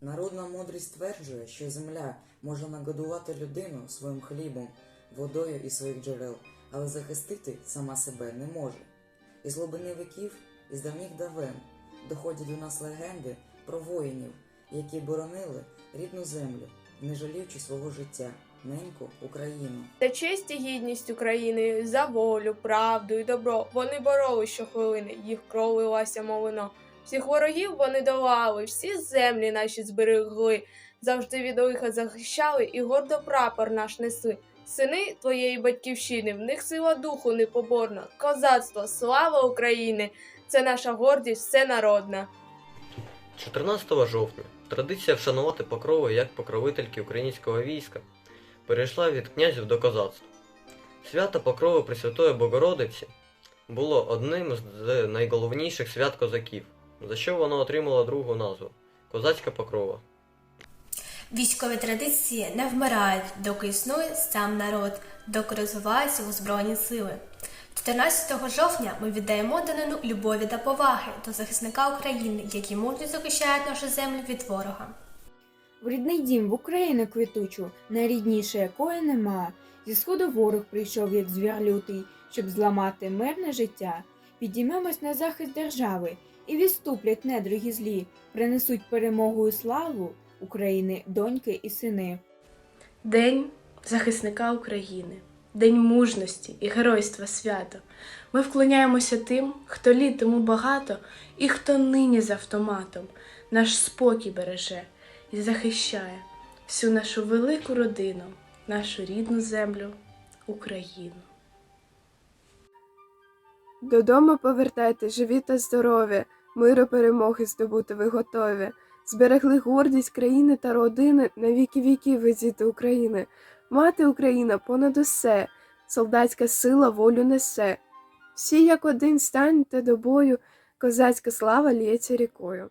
Народна мудрість стверджує, що земля може нагодувати людину своїм хлібом, водою із своїх джерел, але захистити сама себе не може. Із глибини віків, із давніх давен доходять до нас легенди про воїнів, які боронили рідну землю, не жаліючи свого життя, неньку Україну. За честь і гідність України, за волю, правду і добро вони боролись щохвилини, їх кров лилася мовино. Всіх ворогів вони долали, всі землі наші зберегли, завжди від лиха захищали і гордо прапор наш несли. Сини твоєї батьківщини, в них сила духу непоборна, козацтво, слава України! Це наша гордість всенародна. 14 жовтня традиція вшанувати покрови як покровительки українського війська перейшла від князів до козацтва. Свято Покрови Пресвятої Богородиці було одним з найголовніших свят козаків, за що воно отримало другу назву Козацька покрова. Військові традиції не вмирають, доки існує сам народ, доки розвиваються у Збройні сили. 14 жовтня ми віддаємо данину любові та поваги до захисника України, які мужньо захищають нашу землю від ворога. В рідний дім в Україну квітучу, найрідніше якої нема. Зі сходу ворог прийшов, як звір лютий, щоб зламати мирне життя. Підіймемось на захист держави, і відступлять недруги злі, принесуть перемогу і славу України, доньки і сини. День захисника України, День мужності і геройства свято. Ми вклоняємося тим, хто літ багато, і хто нині з автоматом наш спокій береже і захищає всю нашу велику родину, нашу рідну землю, Україну. Додому повертайте живі та здорові, миру перемоги здобути ви готові. Зберегли гордість країни та родини на віки віки ви України. Мати Україна понад усе, солдатська сила волю несе. Всі як один станьте до бою, козацька слава лється рікою.